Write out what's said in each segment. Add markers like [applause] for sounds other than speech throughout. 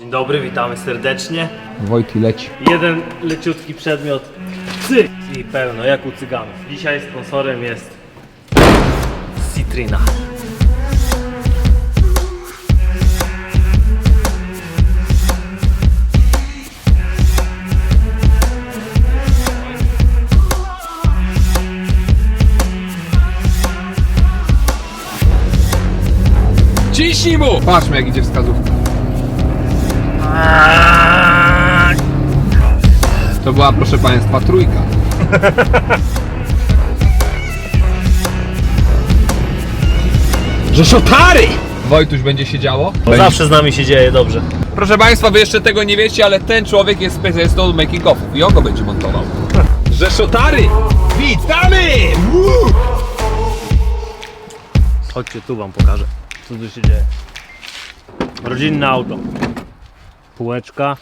Dzień dobry, witamy serdecznie. Wojty leci. Jeden leciutki przedmiot, cyk i pełno, jak u cyganów. Dzisiaj sponsorem jest Citrina. Ciśnij mu! Patrzmy jak idzie wskazówka. To była proszę państwa trójka. Rzeszotary! Wojtuś będzie się działo? Bo zawsze z nami się dzieje dobrze. Proszę państwa, wy jeszcze tego nie wiecie, ale ten człowiek jest specjalistą od making offów i on go będzie montował. [laughs] Rzeszotary! Witamy! Woo! Chodźcie tu wam pokażę, co tu się dzieje. Rodzinne auto. Półeczka.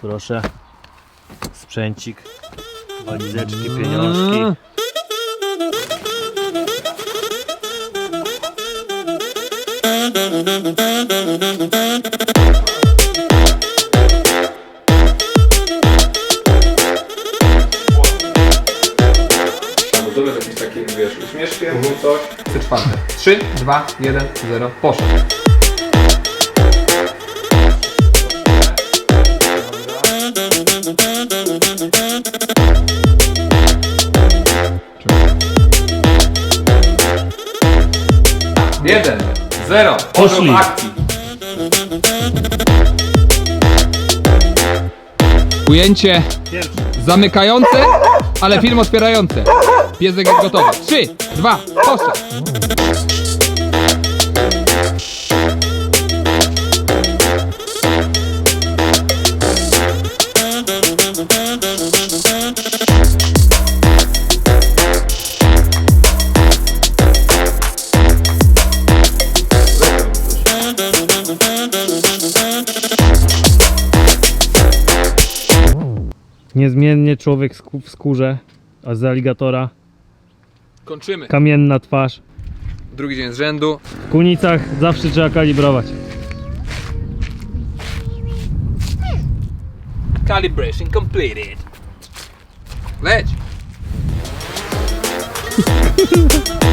Proszę. Sprzęcik. Walizeczki, pieniążki. Gotowe z jakimś takim, wiesz, uśmieszkiem, coś. Trzy czwarte. 3, 2, 1, 0, poszedł. Jeden, zero, Poszli. W akcji. Ujęcie zamykające, ale film otwierający. Piesek jest gotowy. Trzy, dwa, poszedł. Niezmiennie człowiek w skórze, a z aligatora Kończymy. kamienna twarz. Drugi dzień z rzędu. W kunicach zawsze trzeba kalibrować. Calibration completed. Leć. [laughs]